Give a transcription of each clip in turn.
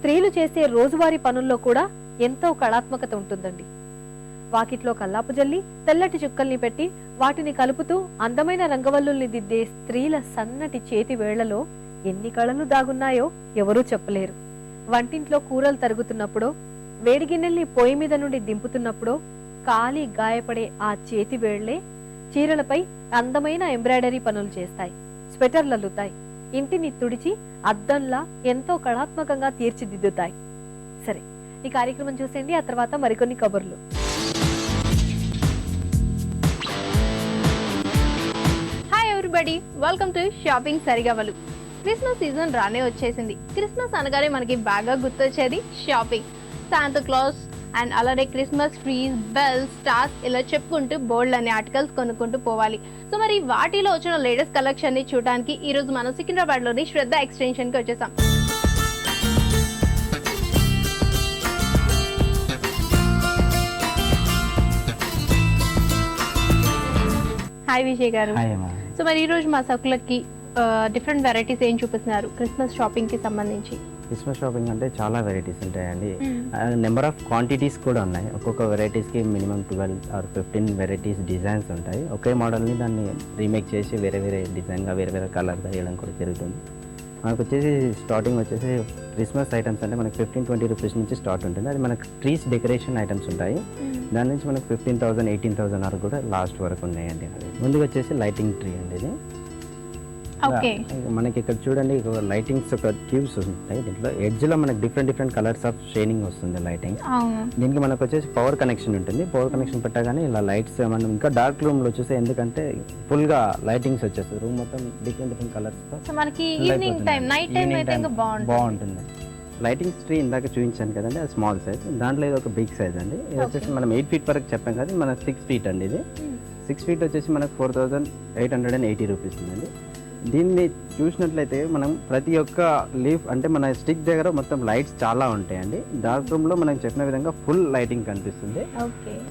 స్త్రీలు చేసే రోజువారీ పనుల్లో కూడా ఎంతో కళాత్మకత ఉంటుందండి. వాకిట్లో కల్లాపు జల్లి తెల్లటి చుక్కల్ని పెట్టి వాటిని కలుపుతూ అందమైన రంగవల్లుల్ని దిద్దే స్త్రీల సన్నటి చేతి వేళ్ళలో ఎన్ని కళలు దాగున్నాయో ఎవరూ చెప్పలేరు. వంటింట్లో కూరలు తరుగుతున్నప్పుడో వేడి గిన్నెల్ని పొయ్యి మీద నుండి దింపుతున్నప్పుడో కాలి గాయపడే ఆ చేతి వేళ్ళే చీరలపై అందమైన ఎంబ్రాయిడరీ పనులు చేస్తాయి. స్వెటర్లు అల్లుతాయి ఇంటిని తుడిచి అద్దంలా ఎంతో కళాత్మకంగా తీర్చిదిద్దుతాయి. సరే ఈ కార్యక్రమం చూసేయండి ఆ తర్వాత మరికొన్ని కబుర్లు. Hi everybody welcome to shopping సరిగవలు Christmas season రానే వచ్చేసింది. క్రిస్మస్ అనగానే మనకి బాగా గుర్తొచ్చేది షాపింగ్ శాంతా క్లాస్ అండ్ అలానే క్రిస్మస్ ట్రీస్ బెల్స్ స్టార్స్ ఇలా చెప్పుకుంటూ బోల్డ్ అనే ఆర్టికల్స్ కొనుక్కుంటూ పోవాలి. సో మరి వాటిలో వచ్చిన లేటెస్ట్ కలెక్షన్ని చూడడానికి ఈ రోజు మనం సికింద్రాబాద్లోని శ్రద్ధ ఎక్స్టెన్షన్కి వచ్చేసాం. హాయ్ విజయ్ గారు. సో మరి ఈ రోజు మా సకులకి డిఫరెంట్ వెరైటీస్ ఏం చూపిస్తున్నారు? క్రిస్మస్ షాపింగ్కి సంబంధించి. క్రిస్మస్ షాపింగ్ అంటే చాలా వెరైటీస్ ఉంటాయండి. నెంబర్ ఆఫ్ క్వాంటిటీస్ కూడా ఉన్నాయి. ఒక్కొక్క వెరైటీస్కి minimum twelve or fifteen varieties designs ఉంటాయి. ఒకే మోడల్ని దాన్ని రీమేక్ చేసి వేరే వేరే డిజైన్గా వేరే వేరే కలర్ వేయడం కూడా జరుగుతుంది. మనకు వచ్చేసి స్టార్టింగ్ వచ్చేసి క్రిస్మస్ ఐటమ్స్ అంటే మనకి ఫిఫ్టీన్ ట్వంటీ రూపీస్ నుంచి స్టార్ట్ ఉంటుంది. అది మనకి ట్రీస్ డెకరేషన్ ఐటమ్స్ ఉంటాయి. దాని నుంచి మనకు ఫిఫ్టీన్ థౌసండ్ ఎయిటీన్ థౌసండ్ వరకు కూడా లాస్ట్ వరకు ఉన్నాయండి అది ముందుగా వచ్చేసి లైటింగ్ ట్రీ అండి ఇది. మనకి ఇక్కడ చూడండి లైటింగ్స్ ఒక ట్యూబ్స్ ఉంటాయి దీంట్లో ఎడ్జ్లో మనకి different different colours of shining వస్తుంది లైటింగ్ దీనికి మనకు వచ్చేసి పవర్ కనెక్షన్ ఉంటుంది. పవర్ కనెక్షన్ పెట్టగానే ఇలా లైట్స్ మనం ఇంకా డార్క్ రూమ్లో చూస్తే ఎందుకంటే ఫుల్గా లైటింగ్స్ వచ్చేస్తుంది రూమ్ మొత్తం డిఫరెంట్ డిఫరెంట్ కలర్స్తో మనకి ఈవినింగ్ టైం నైట్ టైం అయితే బాగుంటుంది. బాగుంటుంది. లైటింగ్ ట్రీ ఇందాక చూపించాను కదండి అది స్మాల్ సైజ్ దాంట్లో ఇది ఒక బిగ్ సైజ్ అండి. ఇది వచ్చేసి మనం ఎయిట్ ఫీట్ వరకు చెప్పాం కదా మన సిక్స్ ఫీట్ అండి ఇది. సిక్స్ ఫీట్ వచ్చేసి మనకు four thousand eight hundred and eighty rupees ఉందండి. దీన్ని చూసినట్లయితే మనం ప్రతి ఒక్క లీఫ్ అంటే మన స్టిక్ దగ్గర మొత్తం లైట్స్ చాలా ఉంటాయండి. డార్క్ రూమ్లో మనం చెప్పిన విధంగా ఫుల్ లైటింగ్ కనిపిస్తుంది.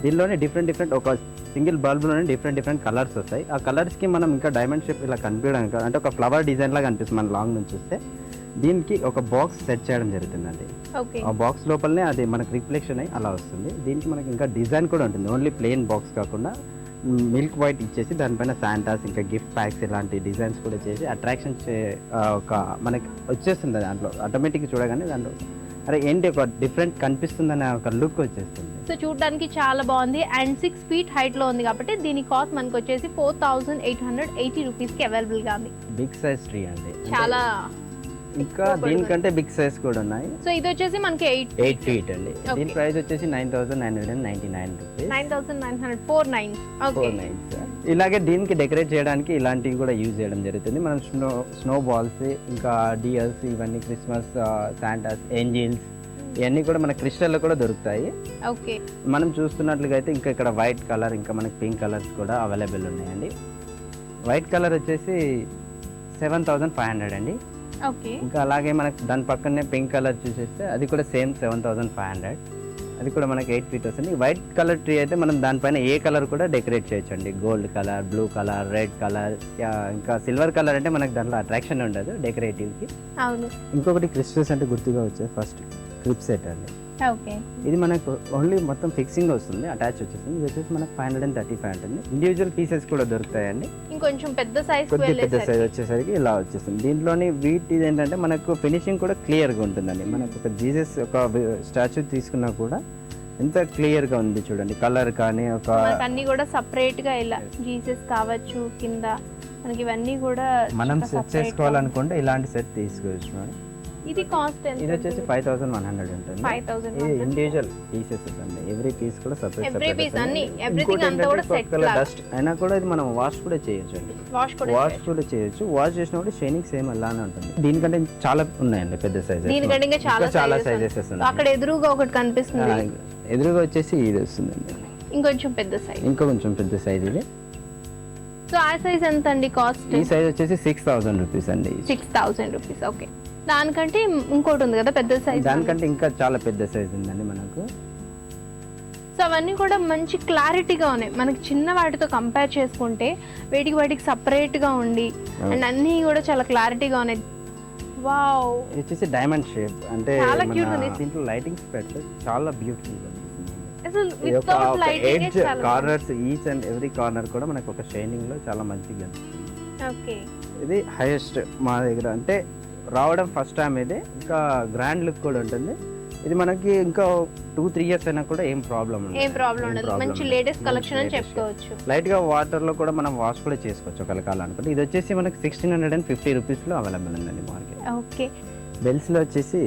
దీనిలోనే డిఫరెంట్ డిఫరెంట్ ఒక సింగిల్ బల్బ్లోనే డిఫరెంట్ డిఫరెంట్ కలర్స్ వస్తాయి. ఆ కలర్స్కి మనం ఇంకా డైమండ్ షేప్ ఇలా కనిపించడానికి అంటే ఒక ఫ్లవర్ డిజైన్ లాగా కనిపిస్తుంది మన లాంగ్ నుంచి చూస్తే. దీనికి ఒక బాక్స్ సెట్ చేయడం జరుగుతుందండి. ఆ బాక్స్ లోపలనే అది మనకు రిఫ్లెక్షన్ అయ్యి అలా వస్తుంది. దీనికి మనకి ఇంకా డిజైన్ కూడా ఉంటుంది. ఓన్లీ ప్లెయిన్ బాక్స్ కాకుండా మిల్క్ వైట్ ఇచ్చేసి దానిపైన శాంటాస్ ఇంకా గిఫ్ట్ ప్యాక్స్ ఇలాంటి డిజైన్స్ కూడా చేసి అట్రాక్షన్ చే ఒక మనకి వచ్చేస్తుంది దాంట్లో. ఆటోమేటిక్ చూడగానే దాంట్లో అరే ఏంటి ఒక డిఫరెంట్ కనిపిస్తుందనే ఒక లుక్ వచ్చేస్తుంది. సో చూడడానికి చాలా బాగుంది. అండ్ సిక్స్ ఫీట్ హైట్లో ఉంది కాబట్టి దీని కాస్ట్ మనకు వచ్చేసి four thousand eight hundred eighty రూపీస్కి అవైలబుల్గా ఉంది. బిగ్ సైజ్ ట్రీ అండి. అంటే చాలా ఇంకా దీనికంటే బిగ్ సైజ్ కూడా ఉన్నాయి. సో ఇది వచ్చేసి మనకి ఎయిట్ ఎయిట్ ఫీట్ అండి. దీని. ప్రైస్ వచ్చేసి nine thousand nine hundred ninety nine rupees. Nine thousand nine hundred four nine. Four nines ఇలాగే దీనికి డెకరేట్ చేయడానికి ఇలాంటివి కూడా యూజ్ చేయడం జరుగుతుంది. మనం స్నో స్నో బాల్స్ ఇంకా డియర్స్ ఇవన్నీ క్రిస్మస్ శాంటాస్ ఏంజిల్స్ ఇవన్నీ కూడా మన క్రిస్టల్లో కూడా దొరుకుతాయి. ఓకే. మనం చూస్తున్నట్లుగా అయితే ఇంకా ఇక్కడ వైట్ కలర్ ఇంకా మనకి పింక్ కలర్స్ కూడా అవైలబుల్ ఉన్నాయండి. వైట్ కలర్ వచ్చేసి సెవెన్ థౌజండ్ ఫైవ్ హండ్రెడ్ అండి. ఇంకా అలాగే మనకు దాని పక్కనే పింక్ కలర్ చూసేస్తే అది కూడా same seven thousand five hundred అది కూడా మనకి ఎయిట్ ఫీట్ వస్తుంది. వైట్ కలర్ ట్రీ అయితే మనం దానిపైన ఏ కలర్ కూడా డెకరేట్ చేయొచ్చు అండి gold colour blue colour red colour ఇంకా సిల్వర్ కలర్ అంటే మనకి దాంట్లో అట్రాక్షన్ ఉండదు డెకరేటివ్కి అవును. ఇంకొకటి క్రిస్టల్స్ అంటే గుర్తుగా వచ్చే ఫస్ట్ క్లిప్ సెట్ అండి. ఓకే ఇది మనకు ఓన్లీ మొత్తం ఫిక్సింగ్ వస్తుంది అటాచ్ వచ్చేస్తుంది. ఇది వచ్చేసి మనకు five hundred and thirty five ఉంటుంది ఇండివిజువల్ పీసెస్ కూడా దొరుకుతాయండి. ఇంకొంచెం పెద్ద సైజ్ కొద్ది పెద్ద సైజ్ వచ్చేసరికి ఇలా వచ్చేస్తుంది. దీంట్లోని వీటి ఏంటంటే మనకు ఫినిషింగ్ కూడా క్లియర్గా ఉంటుందండి. మనకు ఒక జీసస్ ఒక స్టాచ్యూ తీసుకున్నా కూడా ఎంత క్లియర్గా ఉంది చూడండి. కలర్ కానీ ఒక అన్ని కూడా సపరేట్గా ఇలా జీసస్ కావచ్చు కింద మనకి ఇవన్నీ కూడా మనం సెట్గా చేసుకోవాలనుకుంటే ఇలాంటి సెట్ తీసుకోవచ్చు. మేడం ఇది కాస్ట్ ఇది ఎంత వచ్చేసి ఫైవ్ థౌసండ్ వన్ హండ్రెడ్ ఉంటుంది ఫైవ్ థౌసండ్ ఇది ఇండివిజువల్ పీసెస్ అండి. ఎవ్రీ పీస్ కూడా సపరేట్ Every piece అన్ని, everything అంతా కూడా లాగా. డస్ట్ అయినా కూడా ఇది మనం వాష్ కూడా చేయొచ్చు అండి. వాష్ కూడా వాష్ కూడా చేయొచ్చు. వాష్ చేసినప్పుడు షైనింగ్ సేమ్ అలానే ఉంటుంది. దీనికంటే చాలా ఉన్నాయండి పెద్ద సైజెస్ దీనికంటే ఇంకా చాలా చాలా సైజెస్ ఉన్నాయి. అక్కడ ఎదురుగా ఒకటి కనిపిస్తుంది. ఎదురుగా వచ్చేసి ఇది వస్తుందండి. ఇంకొంచెం పెద్ద సైజ్ ఇంకా కొంచెం పెద్ద సైజ్ ఇది. సో ఆ సైజ్ ఎంత అండి కాస్ట్ ఈ సైజ్ వచ్చేసి సిక్స్ థౌసండ్ రూపీస్ అండి. సిక్స్ థౌసండ్ రూపీస్ ఓకే దానికంటే ఇంకోటి ఉంది కదా పెద్ద సైజ్ దానికంటే ఇంకా చాలా పెద్ద సైజ్ ఉందండి మనకు. సో అవన్నీ కూడా మంచి క్లారిటీగా ఉన్నాయి. మనకి చిన్న వాటితో కంపేర్ చేసుకుంటే వీటికి వాటికి separate గా ఉండి అండ్ అన్నీ కూడా చాలా క్లారిటీగా ఉన్నాయి. వావ్ ఇది వచ్చేసి డైమండ్ షేప్ అంటే చాలా cute ఉంది. దీంట్లో లైటింగ్ స్పెట్స్ చాలా beautiful corners each and every corner కూడా మనకు ఒక షైనింగ్లో చాలా మంచిగా ఓకే ఇది హైయెస్ట్ మా దగ్గర. అంటే రావడం ఫస్ట్ టైం ఇది. ఇంకా గ్రాండ్ లుక్ కూడా ఉంటుంది. ఇది మనకి ఇంకా టూ త్రీ ఇయర్స్ అయినా కూడా ఏం ప్రాబ్లం ఏం ప్రాబ్లం ఉండదు. మంచి లేటెస్ట్ కలెక్షన్ అని చెప్పుకోవచ్చు. లైట్గా వాటర్లో కూడా మనం వాష్ కూడా చేసుకోవచ్చు ఒకవేళ కావాలనుకుంటే ఇది వచ్చేసి మనకి సిక్స్టీన్ హండ్రెడ్ అండ్ ఫిఫ్టీ రూపీస్లో అవైలబుల్ ఉందండి మార్కెట్. ఓకే. బెల్స్లో వచ్చేసి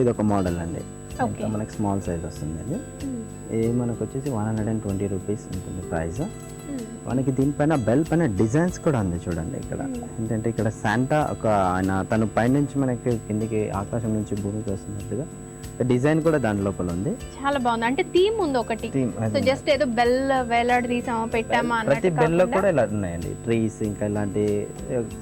ఇది ఒక మోడల్ అండి. మనకి స్మాల్ సైజ్ వస్తుంది అది ఇది మనకు వచ్చేసి one hundred and twenty rupees ఉంటుంది ప్రైస్ మనకి దీనిపైన బెల్ పైన డిజైన్స్ కూడా ఉంది చూడండి ఇక్కడ. ఏంటంటే ఇక్కడ శాంటా ఒక ఆయన తను పైనుంచి మనకి కిందికి ఆకాశం నుంచి భూమికి వస్తున్నట్టుగా డిజైన్ కూడా దాని లోపల ఉంది. చాలా బాగుంది. అంటే థీమ్ ఉంది ఒకటి. సో జస్ట్ ఏదో బెల్ వేలాడి తీసామా పెట్టామా ప్రతి బెల్లో కూడా ఇలా ఉన్నాయండి. ట్రీస్ ఇంకా ఇలాంటి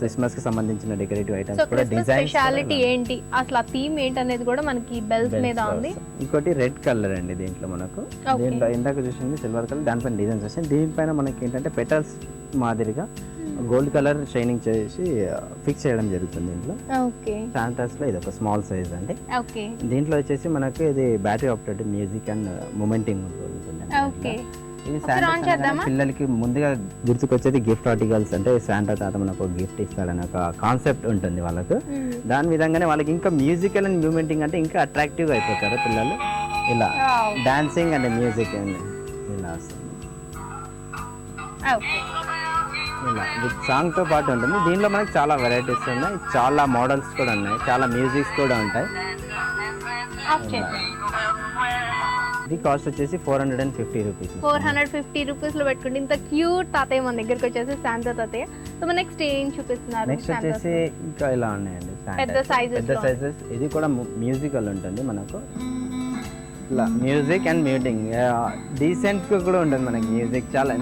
క్రిస్మస్కి సంబంధించిన డెకరేటివ్ ఐటమ్స్ కూడా డిజైన్ స్పెషాలిటీ ఏంటి? అసలు ఆ థీమ్ ఏంటి అనేది కూడా మనకి బెల్స్ మీద ఉంది. ఇంకోటి రెడ్ కలర్ అండి దీంట్లో మనకు. దీంట్లో ఇందాక చూసింది సిల్వర్ కలర్ దానిపైన డిజైన్స్ వస్తాయి. దీనిపైన మనకి ఏంటంటే పెటల్స్ మాదిరిగా గోల్డ్ కలర్ షైనింగ్ చేసి ఫిక్స్ చేయడం జరుగుతుంది దీంట్లో శాంటాస్లో ఇది ఒక స్మాల్ సైజ్ అండి. దీంట్లో వచ్చేసి మనకి ఇది బ్యాటరీ ఆప్టెడ్ మ్యూజిక్ అండ్ మూమెంటింగ్ ఉంటుంది? పిల్లలకి ముందుగా గుర్తుకొచ్చేది గిఫ్ట్ ఆర్టికల్స్ అంటే శాంటా తాత మనకు గిఫ్ట్ ఇస్తాడని ఒక కాన్సెప్ట్ ఉంటుంది వాళ్ళకు. దాని విధంగానే వాళ్ళకి ఇంకా మ్యూజికల్ అండ్ మూమెంటింగ్ అంటే ఇంకా అట్రాక్టివ్గా అయిపోతారు పిల్లలు. ఇలా డాన్సింగ్ అండ్ మ్యూజిక్ అండ్ ఇలా వస్తుంది. ఇలా విత్ సాంగ్తో పాటు ఉంటుంది. దీనిలో మనకి చాలా వెరైటీస్ ఉన్నాయి. చాలా మోడల్స్ కూడా ఉన్నాయి. చాలా మ్యూజిక్స్ కూడా ఉంటాయి. ఇది కాస్ట్ వచ్చేసి four hundred and fifty rupees four hundred fifty రూపీస్లో పెట్టుకుంటే ఇంత క్యూట్ తాతయ్య మన దగ్గరికి వచ్చేసి శాంతా తాతయ్య. సో మన నెక్స్ట్ ఏం చూపిస్తున్నారు? నెక్స్ట్ వచ్చేసి ఇంకా ఇలా ఉన్నాయండి. పెద్ద sizes పెద్ద. సైజెస్ ఇది కూడా మ్యూజికల్ ఉంటుంది మనకు. ఇలా మ్యూజిక్ అండ్ మ్యూటింగ్ డీసెంట్ కూడా ఉంటుంది మనకి మ్యూజిక్ చాలా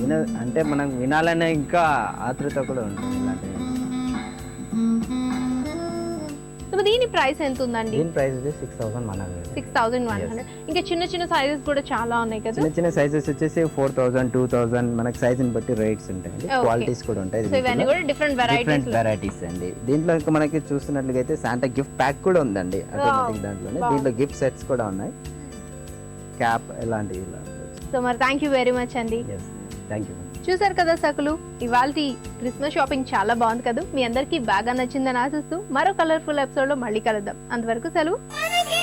విన అంటే మనం వినాలనే ఇంకా ఆతృత కూడా ఉంటుంది ఇలాంటివి. సో దీని ప్రైస్ ఎంత ఉందండి దీని ప్రైస్ సిక్స్ థౌసండ్ మన సిక్స్ థౌసండ్ వన్ హండ్రెడ్ ఇంకా చిన్న చిన్న సైజెస్ కూడా చాలా ఉన్నాయి కదా? చిన్న చిన్న సైజెస్ వచ్చేసి ఫోర్ థౌసండ్ టూ థౌసండ్ మనకి సైజుని బట్టి రేట్స్ ఉంటాయండి. Okay. క్వాలిటీస్ కూడా ఉంటాయి. సో ఇవన్నీ కూడా డిఫరెంట్ డిఫరెంట్ వెరైటీస్ వెరైటీస్ అండి. దీంట్లో ఇంకా మనకి చూస్తున్నట్లయితే శాంటా గిఫ్ట్ ప్యాక్ కూడా ఉందండి. ఆటోమేటిక్ దాంట్లోనే. దీంట్లో గిఫ్ట్ సెట్స్ కూడా ఉన్నాయి. క్యాప్ ఇలాంటివి ఇలా సో మరి థ్యాంక్ యూ వెరీ మచ్ అండి. థ్యాంక్ యూ చూసారు కదా సకులు? ఇవాళ క్రిస్మస్ షాపింగ్ చాలా బాగుంది కదా? మీ అందరికీ బాగా నచ్చిందని ఆశిస్తూ మరో కలర్ఫుల్ ఎపిసోడ్లో మళ్ళీ కలుద్దాం. అంతవరకు సెలవు.